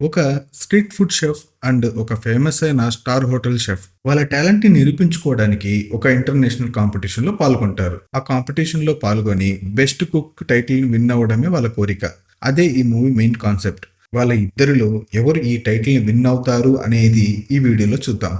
ఒక street food chef and ఒక famous అయిన స్టార్ హోటల్ షెఫ్ వాళ్ళ టాలెంట్ని నిరూపించుకోవడానికి ఒక ఇంటర్నేషనల్ కాంపిటీషన్లో పాల్గొంటారు. ఆ కాంపిటీషన్లో పాల్గొని బెస్ట్ కుక్ టైటిల్ విన్ అవ్వడమే వాళ్ళ కోరిక. అదే ఈ మూవీ మెయిన్ కాన్సెప్ట్ వాళ్ళ ఇద్దరిలో ఎవరు ఈ టైటిల్ని విన్ అవుతారు అనేది ఈ వీడియోలో చూద్దాం.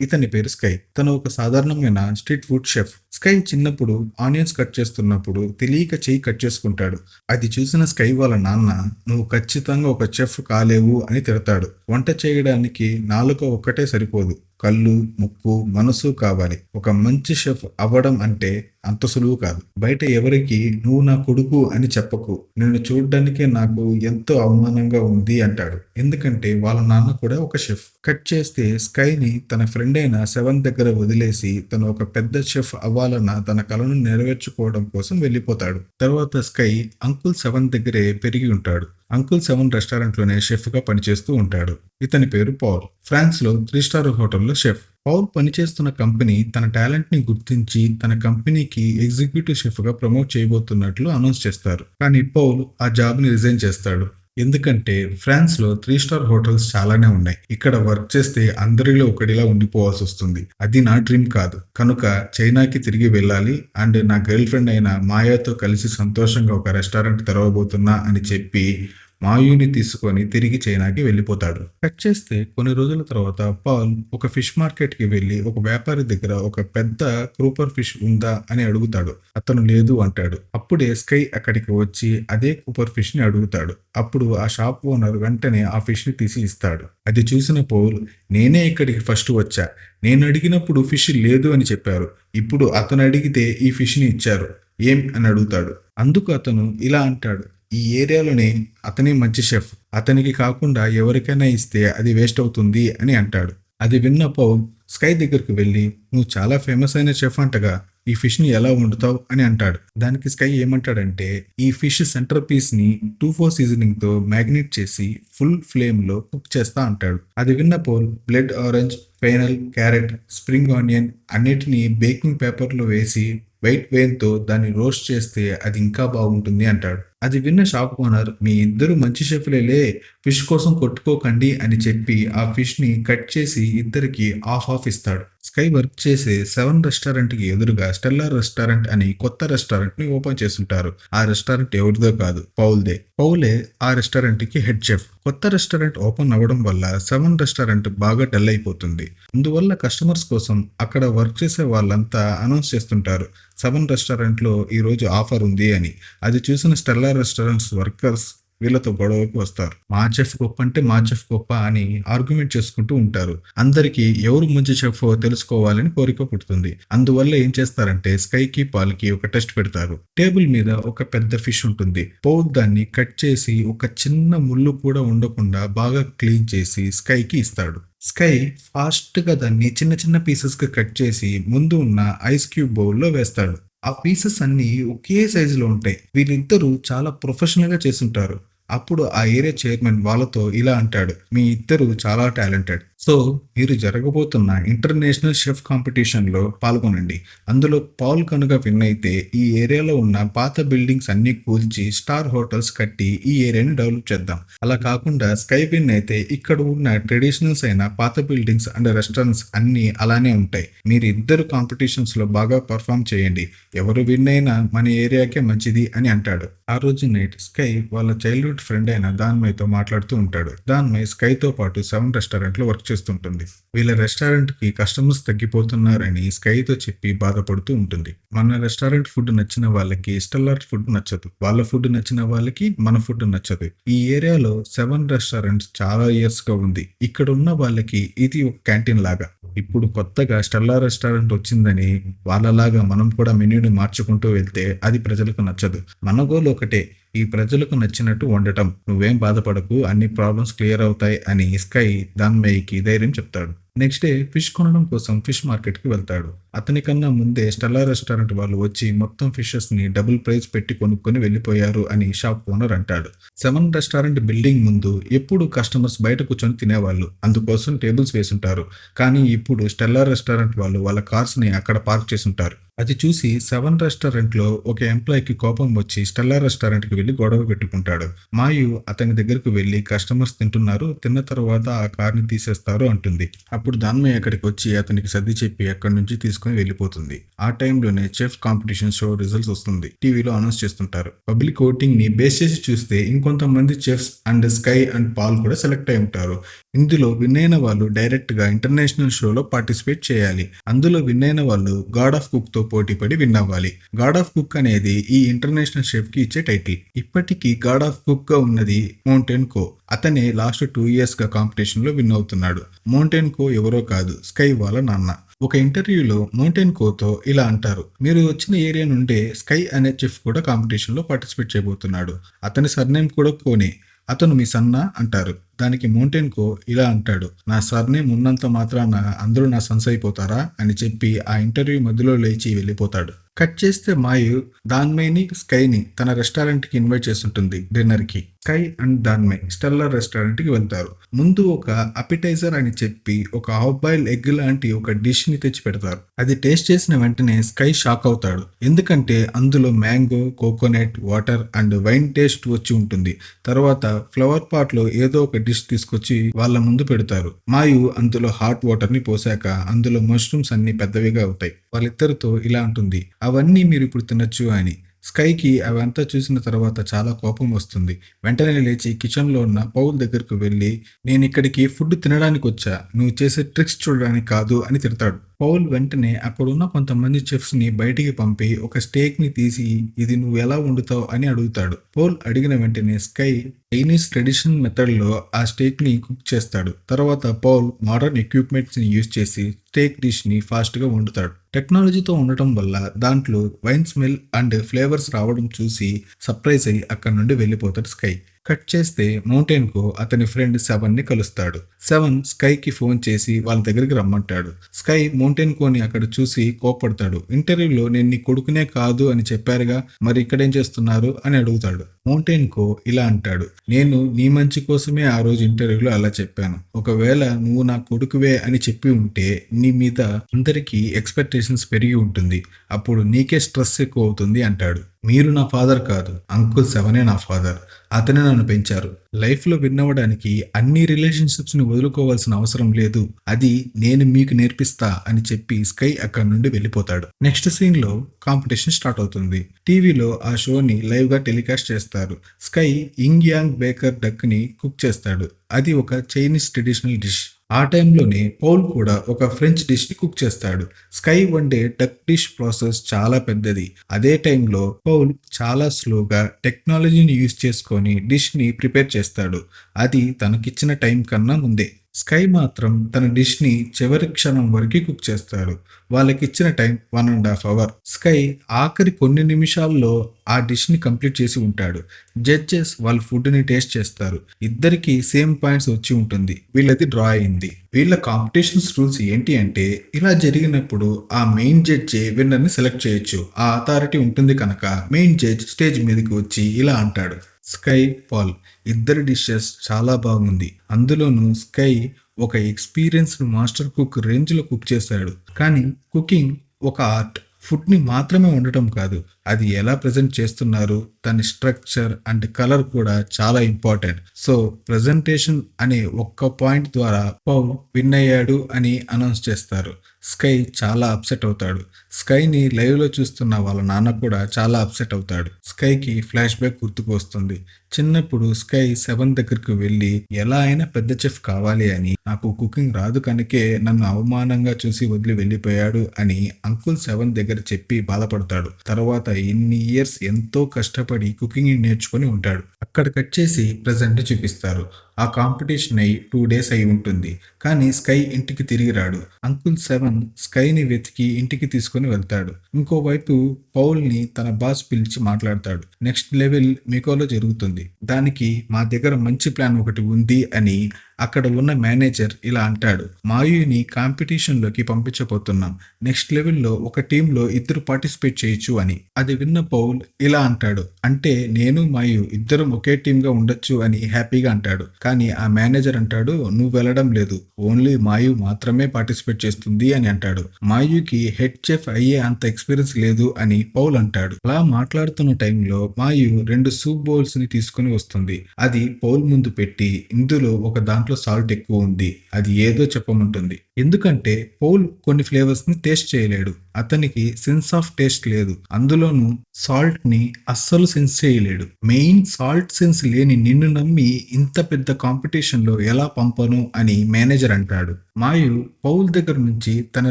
ఇతని పేరు స్కై. తను ఒక సాధారణమైన స్ట్రీట్ ఫుడ్ షెఫ్. స్కై చిన్నప్పుడు ఆనియన్స్ కట్ చేస్తున్నప్పుడు తెలియక చెయ్యి కట్ చేసుకుంటాడు. అది చూసిన స్కై వాళ్ళ నాన్న నువ్వు ఖచ్చితంగా ఒక చెఫ్ కాలేవు అని తిడతాడు. వంట చేయడానికి నాలుక ఒక్కటే సరిపోదు. కళ్ళు ముక్కు మనసు కావాలి. ఒక మంచి షెఫ్ అవ్వడం అంటే అంత సులువు కాదు. బయట ఎవరికి నువ్వు నా కొడుకు అని చెప్పకు. నిన్ను చూడడానికే నాకు ఎంతో అవమానంగా ఉంది అంటాడు. ఎందుకంటే వాళ్ళ నాన్న కూడా ఒక షెఫ్ కట్ చేస్తే స్కైని తన ఫ్రెండ్ అయిన సెవెన్ దగ్గర వదిలేసి తను ఒక పెద్ద షెఫ్ అవ్వాలన్న తన కలను నెరవేర్చుకోవడం కోసం వెళ్ళిపోతాడు. తర్వాత స్కై అంకుల్ సెవెన్ దగ్గరే పెరిగి ఉంటాడు. అంకుల్ సెవెన్ రెస్టారెంట్లోనే షెఫ్గా పనిచేస్తూ ఉంటాడు. ఇతని పేరు పౌల్. ఫ్రాన్స్లో త్రీ స్టార్ హోటల్లో షెఫ్ పౌల్ పనిచేస్తున్న కంపెనీ తన టాలెంట్ని గుర్తించి తన కంపెనీకి ఎగ్జిక్యూటివ్ షెఫ్గా ప్రమోట్ చేయబోతున్నట్లు అనౌన్స్ చేస్తారు. కానీ పౌల్ ఆ జాబ్ని రిజైన్ చేస్తాడు. ఎందుకంటే ఫ్రాన్స్లో త్రీ స్టార్ హోటల్స్ చాలానే ఉన్నాయి. ఇక్కడ వర్క్ చేస్తే అందరిలో ఒకటిలా ఉండిపోవాల్సి వస్తుంది. అది నా డ్రీమ్ కాదు. కనుక చైనాకి తిరిగి వెళ్ళాలి. అండ్ నా గర్ల్ ఫ్రెండ్ అయిన మాయాతో కలిసి సంతోషంగా ఒక రెస్టారెంట్ తెరవబోతున్నా అని చెప్పి మాయూని తీసుకొని తిరిగి చైనాకి వెళ్ళిపోతాడు. కట్ చేస్తే కొన్ని రోజుల తర్వాత పాల్ ఒక ఫిష్ మార్కెట్కి వెళ్ళి ఒక వ్యాపారి దగ్గర ఒక పెద్ద క్రూపర్ ఫిష్ ఉందా అని అడుగుతాడు. అతను లేదు అంటాడు. అప్పుడే స్కై అక్కడికి వచ్చి అదే కూపర్ ఫిష్ని అడుగుతాడు. అప్పుడు ఆ షాప్ ఓనర్ వెంటనే ఆ ఫిష్ని తీసి ఇస్తాడు. అది చూసిన పౌల్ నేనే ఇక్కడికి ఫస్ట్ వచ్చా. నేను అడిగినప్పుడు ఫిష్ లేదు అని చెప్పారు. ఇప్పుడు అతను అడిగితే ఈ ఫిష్ని ఇచ్చారు. ఏం? అని అడుగుతాడు. అందుకు అతను ఇలా అంటాడు. ఈ ఏరియాలోనే అతనే మంచి షెఫ్. అతనికి కాకుండా ఎవరికైనా ఇస్తే అది వేస్ట్ అవుతుంది అని అంటాడు. అది విన్న పౌల్ స్కై దగ్గరికి వెళ్ళి నువ్వు చాలా ఫేమస్ అయిన షెఫ్ అంటగా ఈ ఫిష్ని ఎలా వండుతావు? అని అంటాడు. దానికి స్కై ఏమంటాడంటే ఈ ఫిష్ సెంటర్ పీస్ని టూ ఫోర్ సీజనింగ్తో మ్యాగ్నేట్ చేసి ఫుల్ ఫ్లేమ్లో కుక్ చేస్తా అంటాడు. అది విన్న Paul blood orange fennel carrot spring onion అన్నిటిని బేకింగ్ పేపర్లో వేసి వైట్ వేన్తో దాన్ని రోస్ట్ చేస్తే అది ఇంకా బాగుంటుంది అంటాడు. అది విన్న షాప్ ఓనర్ మీ ఇద్దరు మంచి షెఫ్లేలే ఫిష్ కోసం కొట్టుకోకండి అని చెప్పి ఆ ఫిష్ని కట్ చేసి ఇద్దరికి ఆఫ్ ఆఫ్ ఇస్తాడు. స్కై వర్క్ చేసే సెవెన్ రెస్టారెంట్కి ఎదురుగా స్టెల్లార్ రెస్టారెంట్ అని కొత్త రెస్టారెంట్ని ఓపెన్ చేస్తుంటారు. ఆ రెస్టారెంట్ ఎవరిదో కాదు పౌల్దే. పౌలే ఆ రెస్టారెంట్కి హెడ్ చెఫ్ కొత్త రెస్టారెంట్ ఓపెన్ అవ్వడం వల్ల సెవెన్ రెస్టారెంట్ బాగా డల్ అయిపోతుంది. అందువల్ల కస్టమర్స్ కోసం అక్కడ వర్క్ చేసే వాళ్ళంతా అనౌన్స్ చేస్తుంటారు. సెవెన్ రెస్టారెంట్లో ఈరోజు ఆఫర్ ఉంది అని. అది చూసిన స్టెల్లార్ రెస్టారెంట్స్ వర్కర్స్ వీళ్ళతో గొడవకు వస్తారు. మా చెఫ్ గొప్ప అంటే మా చెఫ్ గొప్ప అని ఆర్గ్యుమెంట్ చేసుకుంటూ ఉంటారు. అందరికీ ఎవరు మంచి చెఫ్ తెలుసుకోవాలని కోరిక పుడుతుంది. అందువల్ల ఏం చేస్తారంటే స్కైకి పాల్కి ఒక టెస్ట్ పెడతారు. టేబుల్ మీద ఒక పెద్ద ఫిష్ ఉంటుంది. పౌల్ దాన్ని కట్ చేసి ఒక చిన్న ముళ్ళు కూడా ఉండకుండా బాగా క్లీన్ చేసి స్కైకి ఇస్తాడు. స్కై ఫాస్ట్గా దాన్ని చిన్న చిన్న పీసెస్గా కట్ చేసి ముందు ఉన్న ఐస్ క్యూబ్ బౌల్లో వేస్తాడు. ఆ పీసెస్ అన్ని ఒకే సైజులో ఉంటాయి. వీళ్ళిద్దరూ చాలా ప్రొఫెషనల్గా చేస్తుంటారు. అప్పుడు ఆ ఏరియా చైర్మన్ వాళ్ళతో ఇలా అంటాడు మీ ఇద్దరు చాలా టాలెంటెడ్ సో మీరు జరగబోతున్న ఇంటర్నేషనల్ షెఫ్ కాంపిటీషన్లో పాల్గొనండి. అందులో పాల్ కనుక విన్ అయితే ఈ ఏరియాలో ఉన్న పాత బిల్డింగ్స్ అన్ని కూల్చి స్టార్ హోటల్స్ కట్టి ఈ ఏరియాని డెవలప్ చేద్దాం. అలా కాకుండా స్కై విన్ అయితే ఇక్కడ ఉన్న ట్రెడిషనల్స్ అయిన పాత బిల్డింగ్స్ అండ్ రెస్టారెంట్స్ అన్ని అలానే ఉంటాయి. మీరు ఇద్దరు కాంపిటీషన్స్లో బాగా పర్ఫామ్ చేయండి. ఎవరు విన్ అయినా మన ఏరియాకే మంచిది అని అంటాడు. ఆ రోజు నైట్ స్కై వాళ్ళ చైల్డ్హుడ్ ఫ్రెండ్ అయిన దాన్మయ్తో మాట్లాడుతూ ఉంటాడు. దాన్మయ్ స్కైతో పాటు సెవెన్ రెస్టారెంట్లో వర్క్ చేస్తుంటుంది వీళ్ళ రెస్టారెంట్కి కస్టమర్స్ తగ్గిపోతున్నారని స్కైతో చెప్పి బాధపడుతూ ఉంటుంది. మన రెస్టారెంట్ ఫుడ్ నచ్చిన వాళ్ళకి స్టెల్లార్ ఫుడ్ నచ్చదు. వాళ్ళ ఫుడ్ నచ్చిన వాళ్ళకి మన ఫుడ్ నచ్చదు. ఈ ఏరియాలో సెవెన్ రెస్టారెంట్స్ చాలా ఇయర్స్గా ఉంది. ఇక్కడ ఉన్న వాళ్ళకి ఇది ఒక క్యాంటీన్ లాగా. ఇప్పుడు కొత్తగా స్టెల్లా రెస్టారెంట్ వచ్చిందని వాళ్ళలాగా మనం కూడా మెనూని మార్చుకుంటూ వెళ్తే అది ప్రజలకు నచ్చదు. మన గోల్ ఒకటే ఈ ప్రజలకు నచ్చినట్టు వండటం. నువ్వేం బాధపడకు అన్ని ప్రాబ్లమ్స్ క్లియర్ అవుతాయి అని స్కై దాన్మయ్యకి ధైర్యం చెప్తాడు. నెక్స్ట్ డే ఫిష్ కొనడం కోసం ఫిష్ మార్కెట్కి వెళ్తాడు. అతనికన్నా ముందే స్టెల్లా రెస్టారెంట్ వాళ్ళు వచ్చి మొత్తం ఫిషెస్ని డబుల్ ప్రైస్ పెట్టి కొనుక్కొని వెళ్ళిపోయారు అని షాప్ ఓనర్ అంటాడు. సెవెన్ రెస్టారెంట్ బిల్డింగ్ ముందు ఎప్పుడు కస్టమర్స్ బయట కూర్చొని తినేవాళ్ళు. అందుకోసం టేబుల్స్ వేసుంటారు. కానీ ఇప్పుడు స్టెల్లా రెస్టారెంట్ వాళ్ళు వాళ్ళ కార్స్ని అక్కడ పార్క్ చేసుంటారు. అది చూసి సెవెన్ రెస్టారెంట్లో ఒక ఎంప్లాయీకి కోపం వచ్చి స్టెల్లా రెస్టారెంట్కి వెళ్ళి గొడవ పెట్టుకుంటాడు. మాయు అతని దగ్గరకు వెళ్ళి కస్టమర్స్ తింటున్నారు తిన్న తర్వాత ఆ కార్ని తీసేస్తారు అంటుంది. అప్పుడు దాన్మయ్య అక్కడికి వచ్చి అతనికి సర్ది చెప్పి అక్కడి నుంచి తీసుకుని వెళ్ళిపోతుంది. ఆ టైంలోనే చెఫ్ కాంపిటీషన్ షో రిజల్ట్స్ వస్తుంది. టీవీలో అనౌన్స్ చేస్తుంటారు. పబ్లిక్ ఓటింగ్ని బేస్ చేసి చూస్తే ఇంకొంతమంది chefs and Sky and Paul కూడా సెలెక్ట్ అయి ఉంటారు. ఇందులో విన్ అయిన వాళ్ళు డైరెక్ట్గా ఇంటర్నేషనల్ షోలో పార్టిసిపేట్ చేయాలి. అందులో విన్ అయిన వాళ్ళు గాడ్ ఆఫ్ కుక్తో పోటీ పడి విన్ అవ్వాలి గాడ్ ఆఫ్ కుక్ అనేది ఈ ఇంటర్నేషనల్ షెఫ్కి ఇచ్చే టైటిల్. ఇప్పటికీ గాడ్ ఆఫ్ కుక్గా ఉన్నది మౌంటైన్ కో. అతనే లాస్ట్ టూ ఇయర్స్గా కాంపిటీషన్లో విన్ అవుతున్నాడు. మౌంటైన్ కో ఎవరో కాదు స్కై వాళ్ళ నాన్న. ఒక ఇంటర్వ్యూలో మౌంటైన్ కోతో ఇలా అంటారు. మీరు వచ్చిన ఏరియా నుండే స్కై అనే చెఫ్ కూడా కాంపిటీషన్లో పార్టిసిపేట్ చేయబోతున్నాడు. అతని సర్నేమ్ కూడా కోనే. అతను మీ సన్న అంటారు. దానికి మౌంటైన్ కో ఇలా అంటాడు నా సర్నేమ్ ఉన్నంత మాత్రాన అందరూ నా సన్స్ అయిపోతారా అని చెప్పి ఆ ఇంటర్వ్యూ మధ్యలో లేచి వెళ్ళిపోతాడు. కట్ చేస్తే మాయు దాన్మేని స్కైని తన రెస్టారెంట్కి ఇన్వైట్ చేస్తుంటుంది డిన్నర్కి స్కై అండ్ దాన్మే స్టెల్లర్ రెస్టారెంట్కి వెళ్తారు. ముందు ఒక అపిటైజర్ అని చెప్పి ఒక హాఫ్ బాయిల్ ఎగ్ లాంటి ఒక డిష్ని తెచ్చి పెడతారు. అది టేస్ట్ చేసిన వెంటనే స్కై షాక్ అవుతాడు. ఎందుకంటే అందులో mango coconut water and wine taste వచ్చి ఉంటుంది. తర్వాత ఫ్లవర్ పాట్లో ఏదో ఒక డిష్ తీసుకొచ్చి వాళ్ళ ముందు పెడతారు. మాయు అందులో హాట్ వాటర్ని పోసాక అందులో మష్రూమ్స్ అన్ని పెద్దవిగా అవుతాయి. వాళ్ళిద్దరితో ఇలా ఉంటుంది. అవన్నీ మీరు ఇప్పుడు తినొచ్చు అని. స్కైకి అవంతా చూసిన తర్వాత చాలా కోపం వస్తుంది. వెంటనే లేచి కిచెన్లో ఉన్న పౌల్ దగ్గరకు వెళ్ళి నేను ఇక్కడికి ఫుడ్ తినడానికి వచ్చా నువ్వు చేసే ట్రిక్స్ చూడడానికి కాదు అని తిడతాడు. పౌల్ వెంటనే అక్కడున్న కొంతమంది చెఫ్స్ని బయటికి పంపి ఒక స్టేక్ని తీసి ఇది నువ్వు ఎలా వండుతావు? అని అడుగుతాడు. పౌల్ అడిగిన వెంటనే స్కై చైనీస్ ట్రెడిషనల్ మెథడ్లో ఆ స్టేక్ని కుక్ చేస్తాడు. తర్వాత పౌల్ మోడర్న్ ఎక్విప్మెంట్స్ని యూజ్ చేసి స్టేక్ డిష్ని ఫాస్ట్గా వండుతాడు. టెక్నాలజీతో ఉండటం వల్ల దాంట్లో వైన్ స్మెల్ అండ్ ఫ్లేవర్స్ రావడం చూసి సర్ప్రైజ్ అయ్యి అక్కడ నుండి వెళ్ళిపోతాడు స్కై. కట్ చేస్తే మౌంటైన్కు అతని ఫ్రెండ్ సెవెన్ని కలుస్తాడు. సెవెన్ స్కైకి ఫోన్ చేసి వాళ్ళ దగ్గరికి రమ్మంటాడు. స్కై మౌంటైన్ కోని అక్కడ చూసి కోపడతాడు ఇంటర్వ్యూలో నేను నీ కొడుకునే కాదు అని చెప్పారుగా మరి ఇక్కడేం చేస్తున్నారు అని అడుగుతాడు. మౌంటైన్ కో ఇలా అంటాడు. నేను నీ మంచి కోసమే ఆ రోజు ఇంటర్వ్యూలో అలా చెప్పాను. ఒకవేళ నువ్వు నా కొడుకువే అని చెప్పి ఉంటే నీ మీద అందరికీ ఎక్స్పెక్టేషన్స్ పెరిగి ఉంటుంది. అప్పుడు నీకే స్ట్రెస్ ఎక్కువ అవుతుంది అంటాడు. మీరు నా ఫాదర్ కాదు. అంకుల్ సెవెనే నా ఫాదర్. అతనే నన్ను పెంచారు. లైఫ్లో విన్నవడానికి అన్ని రిలేషన్షిప్స్ని వదులుకోవాల్సిన అవసరం లేదు. అది నేను మీకు నేర్పిస్తా అని చెప్పి స్కై అక్కడి నుండి వెళ్ళిపోతాడు. నెక్స్ట్ సీన్లో కాంపిటీషన్ స్టార్ట్ అవుతుంది. టీవీలో ఆ షోని లైవ్గా టెలికాస్ట్ చేస్తారు. స్కై ఇంగ్ యాంగ్ బేకర్ డక్ని కుక్ చేస్తాడు. అది ఒక చైనీస్ ట్రెడిషనల్ డిష్. ఆ టైంలోనే పౌల్ కూడా ఒక ఫ్రెంచ్ డిష్ని కుక్ చేస్తాడు. స్కై వండే డక్ డిష్ ప్రాసెస్ చాలా పెద్దది. అదే టైంలో పౌల్ చాలా స్లోగా టెక్నాలజీని యూజ్ చేసుకొని డిష్ని ప్రిపేర్ చేస్తాడు. అది తనకిచ్చిన టైం కన్నా ముందే. స్కై మాత్రం తన డిష్ని చివరి క్షణం వరకు కుక్ చేస్తాడు. వాళ్ళకి ఇచ్చిన time one and half hour. Sky ఆఖరి కొన్ని నిమిషాల్లో ఆ డిష్ని కంప్లీట్ చేసి ఉంటాడు. జడ్జెస్ వాళ్ళ ఫుడ్ని టేస్ట్ చేస్తారు. ఇద్దరికి సేమ్ పాయింట్స్ వచ్చి ఉంటుంది. వీళ్ళది డ్రా అయింది. వీళ్ళ కాంపిటీషన్స్ రూల్స్ ఏంటి అంటే ఇలా జరిగినప్పుడు ఆ మెయిన్ జడ్జి విన్నర్ని సెలెక్ట్ చేయొచ్చు. ఆ అథారిటీ ఉంటుంది కనుక మెయిన్ జడ్జ్ స్టేజ్ మీదకి వచ్చి ఇలా అంటాడు. స్కై పాల్ ఇద్దరి డిషెస్ చాలా బాగుంది. అందులోనూ స్కై ఒక ఎక్స్పీరియన్స్డ్ మాస్టర్ కుక్ రేంజ్లో కుక్ చేశాడు. కానీ కుకింగ్ ఒక ఆర్ట్ ఫుడ్ని మాత్రమే ఉండటం కాదు. అది ఎలా ప్రజెంట్ చేస్తున్నారు? దాని స్ట్రక్చర్ అండ్ కలర్ కూడా చాలా ఇంపార్టెంట్ సో ప్రజెంటేషన్ అనే ఒక్క పాయింట్ ద్వారా పౌ విన్ అయ్యాడు అని అనౌన్స్ చేస్తారు. స్కై చాలా అప్సెట్ అవుతాడు. స్కైని లైవ్లో చూస్తున్న వాళ్ళ నాన్న కూడా చాలా అప్సెట్ అవుతాడు. స్కైకి ఫ్లాష్ బ్యాక్ గుర్తుకు వస్తుంది. చిన్నప్పుడు స్కై సెవెన్ దగ్గరికి వెళ్ళి ఎలా అయినా పెద్ద చెఫ్ కావాలి అని నాకు కుకింగ్ రాదు కనుకే నన్ను అవమానంగా చూసి వదిలి వెళ్ళిపోయాడు అని అంకుల్ సెవెన్ దగ్గర చెప్పి బాధపడతాడు. తర్వాత ఇన్ని ఇయర్స్ ఎంతో కష్టపడి కుకింగ్ నేర్చుకొని ఉంటాడు. అక్కడ కట్ చేసి ప్రజెంట్ చూపిస్తారు. ఆ కాంపిటీషన్ అయి టూ డేస్ అయి ఉంటుంది. కానీ స్కై ఇంటికి తిరిగి రాడు. అంకుల్ సెవెన్ స్కైని వెతికి ఇంటికి తీసుకొని వెళ్తాడు. ఇంకోవైపు పౌల్ని తన బాస్ పిలిచి మాట్లాడతాడు. నెక్స్ట్ లెవెల్ మీకోలో జరుగుతుంది. దానికి మా దగ్గర మంచి ప్లాన్ ఒకటి ఉంది అని అక్కడ ఉన్న మేనేజర్ ఇలా అంటాడు మాయుని కాంపిటీషన్లోకి పంపించబోతున్నాం. నెక్స్ట్ లెవెల్లో ఒక టీంలో ఇద్దరు పార్టిసిపేట్ చేయొచ్చు అని. అది విన్న పౌల్ ఇలా అంటాడు అంటే నేను మాయు ఇద్దరం ఒకే టీంగా ఉండొచ్చు అని హ్యాపీగా అంటాడు. కానీ ఆ మేనేజర్ అంటాడు నువ్వు వెళ్ళడం లేదు. ఓన్లీ మాయు మాత్రమే పార్టిసిపేట్ చేస్తుంది అని అంటాడు. మాయుకి హెడ్ చెఫ్ అయ్యే అంత ఎక్స్పీరియన్స్ లేదు అని పౌల్ అంటాడు. అలా మాట్లాడుతున్న టైంలో మాయు రెండు సూప్ బౌల్స్ని తీసుకుని వస్తుంది. అది పౌల్ ముందు పెట్టి ఇందులో ఒక దాంట్లో సాల్ట్ ఎక్కువ ఉంది. అది ఏదో చెప్పమంటుంది. ఎందుకంటే పౌల్ కొన్ని ఫ్లేవర్స్ని టేస్ట్ చేయలేడు. అతనికి సెన్స్ ఆఫ్ టేస్ట్ లేదు. అందులోనూ సాల్ట్ని అస్సలు సెన్స్ చేయలేడు. మెయిన్ సాల్ట్ సెన్స్ లేని నిన్ను నమ్మి ఇంత పెద్ద కాంపిటీషన్లో ఎలా పంపను అని మేనేజర్ అంటాడు. మాయు పౌల్ దగ్గర నుంచి తన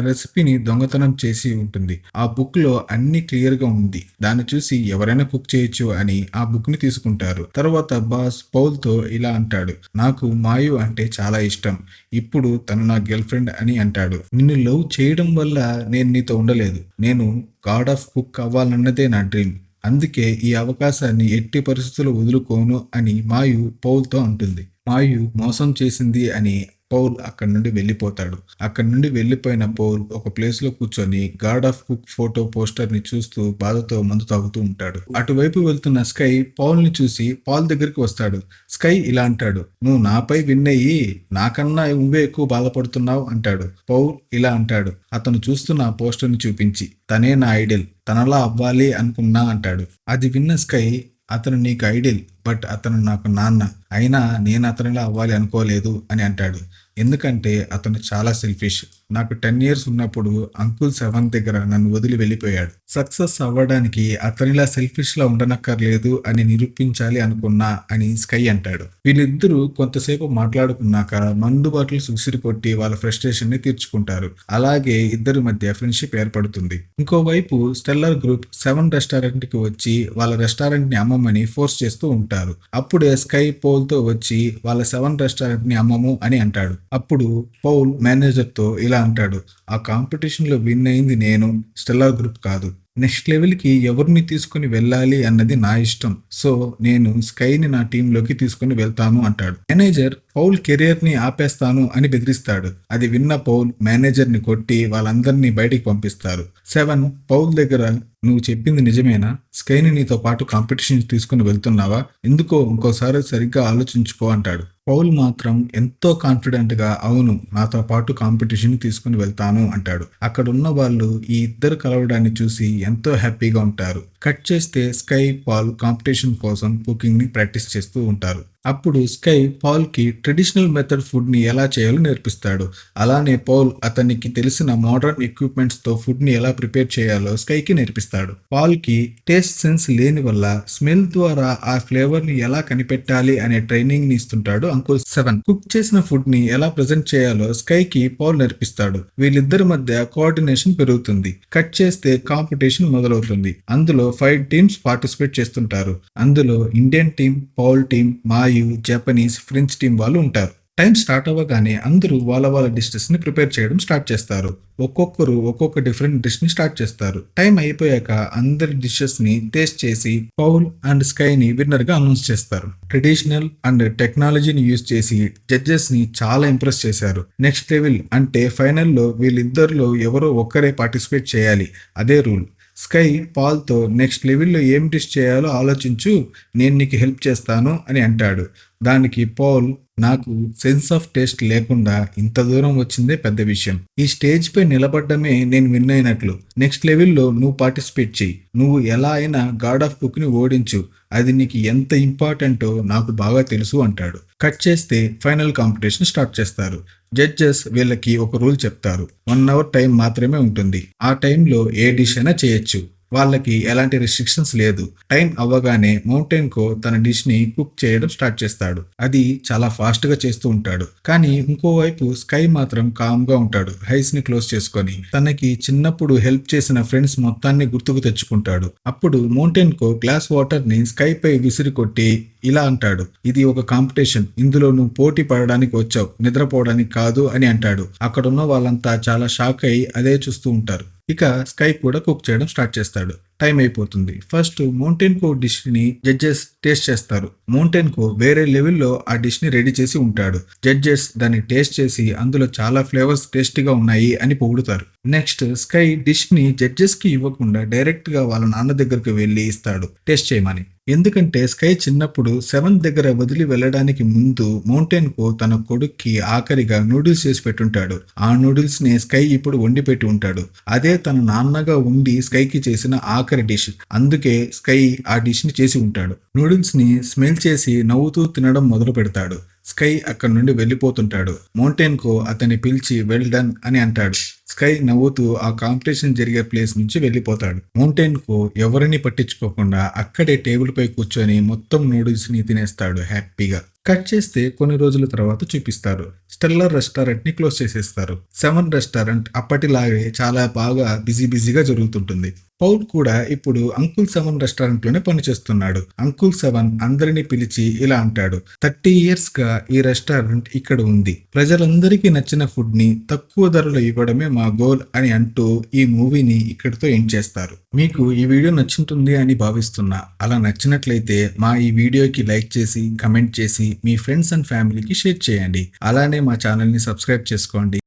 రెసిపీని దొంగతనం చేసి ఉంటుంది. ఆ బుక్లో అన్ని క్లియర్గా ఉంది. దాన్ని చూసి ఎవరైనా కుక్ చేయొచ్చు అని ఆ బుక్ని తీసుకుంటారు. తర్వాత బాస్ పౌల్తో ఇలా అంటాడు నాకు మాయు అంటే చాలా ఇష్టం. ఇప్పుడు తను నా గర్ల్ ఫ్రెండ్ అని అంటాడు. నిన్ను లవ్ చేయడం వల్ల నేను నీతో ఉండలేదు. నేను గాడ్ ఆఫ్ కుక్ అవ్వాలన్నదే నా డ్రీమ్. అందుకే ఈ అవకాశాన్ని ఎట్టి పరిస్థితుల్లో వదులుకోను అని మాయు పౌల్తో అంటుంది. మాయు మోసం చేసింది అని పౌల్ అక్కడి నుండి వెళ్ళిపోతాడు. అక్కడి నుండి వెళ్ళిపోయిన పౌల్ ఒక ప్లేస్లో కూర్చొని గాడ్ ఆఫ్ కుక్ ఫోటో పోస్టర్ని చూస్తూ బాధతో మందు తాగుతూ ఉంటాడు. అటువైపు వెళ్తున్న స్కై పౌల్ని చూసి పాల్ దగ్గరికి వస్తాడు. స్కై ఇలా అంటాడు నువ్వు నాపై విన్ అయ్యి నాకన్నా నువ్వే ఎక్కువ బాధపడుతున్నావు అంటాడు. పౌల్ ఇలా అంటాడు అతను చూస్తున్న పోస్టర్ని చూపించి తనే నా ఐడిల్ తనలా అవ్వాలి అనుకున్నా అంటాడు. అది విన్న స్కై అతను నీకు ఐడియల్ బట్ అతను నాకు నాన్న అయినా నేను అతనిలా అవ్వాలి అనుకోలేదు అని అంటాడు. ఎందుకంటే అతను చాలా సెల్ఫిష్ నాకు టెన్ ఇయర్స్ ఉన్నప్పుడు అంకుల్ సెవెన్ దగ్గర నన్ను వదిలి వెళ్ళిపోయాడు. సక్సెస్ అవ్వడానికి అతనిలా సెల్ఫిష్ లా ఉండనక్కర్లేదు అని నిరూపించాలి అనుకున్నా అని స్కై అంటాడు. వీళ్ళిద్దరూ కొంతసేపు మాట్లాడుకున్నాక మందు బాటిల్స్ ఉసిరి కొట్టి వాళ్ళ ఫ్రస్ట్రేషన్ని తీర్చుకుంటారు. అలాగే ఇద్దరి మధ్య ఫ్రెండ్షిప్ ఏర్పడుతుంది. ఇంకోవైపు స్టెల్లర్ గ్రూప్ సెవెన్ రెస్టారెంట్కి వచ్చి వాళ్ళ రెస్టారెంట్ని అమ్మమని ఫోర్స్ చేస్తూ ఉంటారు. అప్పుడే స్కై పోల్తో వచ్చి వాళ్ళ సెవెన్ రెస్టారెంట్ని అమ్మము అని అంటాడు. అప్పుడు పౌల్ మేనేజర్తో ఇలా అంటాడు ఆ కాంపిటీషన్లో విన్ అయింది నేను స్టెల్లార్ గ్రూప్ కాదు. నెక్స్ట్ లెవెల్కి ఎవరిని తీసుకుని వెళ్ళాలి అన్నది నా ఇష్టం. సో నేను స్కైని నా టీంలోకి తీసుకుని వెళ్తాను అంటాడు. మేనేజర్ పౌల్ కెరియర్ని ఆపేస్తాను అని బెదిరిస్తాడు. అది విన్న పౌల్ మేనేజర్ని కొట్టి వాళ్ళందరినీ బయటికి పంపిస్తారు. సెవెన్ పౌల్ దగ్గర నువ్వు చెప్పింది నిజమేనా? స్కైని నీతో పాటు కాంపిటీషన్ తీసుకుని వెళ్తున్నావా? ఎందుకో ఇంకోసారి సరిగ్గా ఆలోచించుకో అంటాడు. పౌల్ మాత్రం ఎంతో కాన్ఫిడెంట్గా అవును నాతో పాటు కాంపిటీషన్ తీసుకుని వెళ్తాను అంటాడు. అక్కడ ఉన్న వాళ్ళు ఈ ఇద్దరు కలవడాన్ని చూసి ఎంతో హ్యాపీగా ఉంటారు. కట్ చేస్తే స్కై పాల్ కాంపిటీషన్ కోసం కుకింగ్ని ప్రాక్టీస్ చేస్తూ ఉంటారు. అప్పుడు స్కై పాల్కి ట్రెడిషనల్ మెథడ్ ఫుడ్ని ఎలా చేయాలో నేర్పిస్తాడు. అలానే పౌల్ అతనికి తెలిసిన మోడర్న్ ఎక్విప్మెంట్స్తో ఫుడ్ని ఎలా ప్రిపేర్ చేయాలో స్కై కి నేర్పిస్తాడు. పాల్కి టేస్ట్ సెన్స్ లేని వల్ల స్మెల్ ద్వారా ఆ ఫ్లేవర్ని ఎలా కనిపెట్టాలి అనే ట్రైనింగ్ని ఇస్తుంటాడు అంకుల్ సెవెన్. కుక్ చేసిన ఫుడ్ని ఎలా ప్రజెంట్ చేయాలో స్కై కి పౌల్ నేర్పిస్తాడు. వీళ్ళిద్దరి మధ్య కోఆర్డినేషన్ పెరుగుతుంది. కట్ చేస్తే కాంపిటీషన్ మొదలవుతుంది. అందులో ఫైవ్ టీమ్స్ పార్టిసిపేట్ చేస్తుంటారు. అందులో ఇండియన్ టీం పౌల్ టీం మాయు జపనీస్ ఫ్రెంచ్ టీం వాళ్ళు ఉంటారు. టైం స్టార్ట్ అవ్వగానే అందరూ వాళ్ళ వాళ్ళ డిషెస్ని ప్రిపేర్ చేయడం స్టార్ట్ చేస్తారు. ఒక్కొక్కరు ఒక్కొక్క డిఫరెంట్ డిష్ని స్టార్ట్ చేస్తారు. టైం అయిపోయాక అందరి డిషెస్ని టేస్ట్ చేసి పౌల్ అండ్ స్కై ని విన్నర్గా అనౌన్స్ చేస్తారు. ట్రెడిషనల్ అండ్ టెక్నాలజీని యూజ్ చేసి జడ్జెస్ని చాలా ఇంప్రెస్ చేశారు. నెక్స్ట్ లెవెల్ అంటే ఫైనల్లో వీళ్ళిద్దరిలో ఎవరో ఒక్కరే పార్టిసిపేట్ చేయాలి. అదే రూల్ స్కై పాల్తో నెక్స్ట్ లెవెల్లో ఏం డిష్ చేయాలో ఆలోచించు నేను నీకు హెల్ప్ చేస్తాను అని అంటాడు. దానికి పాల్ నాకు సెన్స్ ఆఫ్ టేస్ట్ లేకుండా ఇంత దూరం వచ్చిందే పెద్ద విషయం. ఈ స్టేజ్ పై నిలబడ్డమే నేను విన్ అయినట్లు. నెక్స్ట్ లెవెల్లో నువ్వు పార్టిసిపేట్ చెయ్యి. నువ్వు ఎలా అయినా గాడ్ ఆఫ్ కుక్ని ఓడించు. అది నీకు ఎంత ఇంపార్టెంటో నాకు బాగా తెలుసు అంటాడు. కట్ చేస్తే ఫైనల్ కాంపిటీషన్ స్టార్ట్ చేస్తారు. జడ్జెస్ వీళ్ళకి ఒక రూల్ చెప్తారు. వన్ అవర్ టైం మాత్రమే ఉంటుంది. ఆ టైంలో ఏ డిష్ అయినా చేయొచ్చు. వాళ్ళకి ఎలాంటి రెస్ట్రిక్షన్స్ లేదు. టైం అవ్వగానే మౌంటైన్ కో తన డిష్ని కుక్ చేయడం స్టార్ట్ చేస్తాడు. అది చాలా ఫాస్ట్గా చేస్తూ ఉంటాడు. కానీ ఇంకోవైపు స్కై మాత్రం కామ్గా ఉంటాడు. హైస్ని క్లోజ్ చేసుకొని తనకి చిన్నప్పుడు హెల్ప్ చేసిన ఫ్రెండ్స్ మొత్తాన్ని గుర్తుకు తెచ్చుకుంటాడు. అప్పుడు మౌంటైన్ కో గ్లాస్ వాటర్ని స్కై పై విసిరి కొట్టి ఇలా అంటాడు. ఇది ఒక కాంపిటీషన్ ఇందులో నువ్వు పోటీ పడడానికి వచ్చావు. నిద్రపోవడానికి కాదు అని అంటాడు. అక్కడున్న వాళ్ళంతా చాలా షాక్ అయి అదే చూస్తూ ఉంటారు. ఇక స్కై కూడా కుక్ చేయడం స్టార్ట్ చేస్తాడు. టైం అయిపోతుంది. ఫస్ట్ మౌంటైన్ కో డిష్ని జడ్జెస్ టేస్ట్ చేస్తారు. మౌంటైన్ కో వేరే లెవెల్లో ఆ డిష్ని రెడీ చేసి ఉంటాడు. జడ్జెస్ దాన్ని టేస్ట్ చేసి అందులో చాలా ఫ్లేవర్స్ టేస్టీగా ఉన్నాయి అని పొగుడుతారు. నెక్స్ట్ స్కై డిష్ని జడ్జెస్కి ఇవ్వకుండా డైరెక్ట్గా వాళ్ళ నాన్న దగ్గరకు వెళ్ళి ఇస్తాడు. టేస్ట్ చేయమని. ఎందుకంటే స్కై చిన్నప్పుడు సెవెన్ దగ్గర వదిలి వెళ్ళడానికి ముందు మౌంటైన్ కో తన కొడుక్కి ఆఖరిగా నూడిల్స్ చేసి పెట్టుంటాడు. ఆ నూడిల్స్ని స్కై ఇప్పుడు వండి పెట్టి ఉంటాడు. అదే తన నాన్నగా ఉండి స్కైకి చేసిన ఆఖరి డిష్. అందుకే స్కై ఆ డిష్ని చేసి ఉంటాడు. నూడిల్స్ని స్మెల్ చేసి నవ్వుతూ తినడం మొదలు పెడతాడు. స్కై అక్కడి నుండి వెళ్ళిపోతుంటాడు. మౌంటైన్ కో అతన్ని పిలిచి వెల్ డన్ అని అంటాడు. స్కై నవ్వుతూ ఆ కాంపిటీషన్ జరిగే ప్లేస్ నుంచి వెళ్ళిపోతాడు. మౌంటైన్కు ఎవరిని పట్టించుకోకుండా అక్కడే టేబుల్ పై కూర్చొని మొత్తం నూడిల్స్ని తినేస్తాడు హ్యాపీగా. కట్ చేస్తే కొన్ని రోజుల తర్వాత చూపిస్తారు. స్టెల్లర్ రెస్టారెంట్ని క్లోజ్ చేసేస్తారు. సెవెన్ రెస్టారెంట్ అప్పటిలాగే చాలా బాగా బిజీ బిజీగా జరుగుతుంటుంది. పౌల్ కూడా ఇప్పుడు అంకుల్ సెవెన్ రెస్టారెంట్లోనే పనిచేస్తున్నాడు. అంకుల్ సెవెన్ అందరినీ పిలిచి ఇలా అంటాడు థర్టీ ఇయర్స్గా ఈ రెస్టారెంట్ ఇక్కడ ఉంది. ప్రజలందరికీ నచ్చిన ఫుడ్ని తక్కువ ధరలో ఇవ్వడమే మా గోల్ అని అంటూ ఈ మూవీని ఇక్కడితో ఎండ్ చేస్తారు. మీకు ఈ వీడియో నచ్చుంటుంది అని భావిస్తున్నా అలా నచ్చినట్లయితే మా ఈ వీడియోకి లైక్ చేసి కమెంట్ చేసి మీ ఫ్రెండ్స్ అండ్ ఫ్యామిలీకి షేర్ చేయండి. అలానే మా ఛానల్ని సబ్స్క్రైబ్ చేసుకోండి.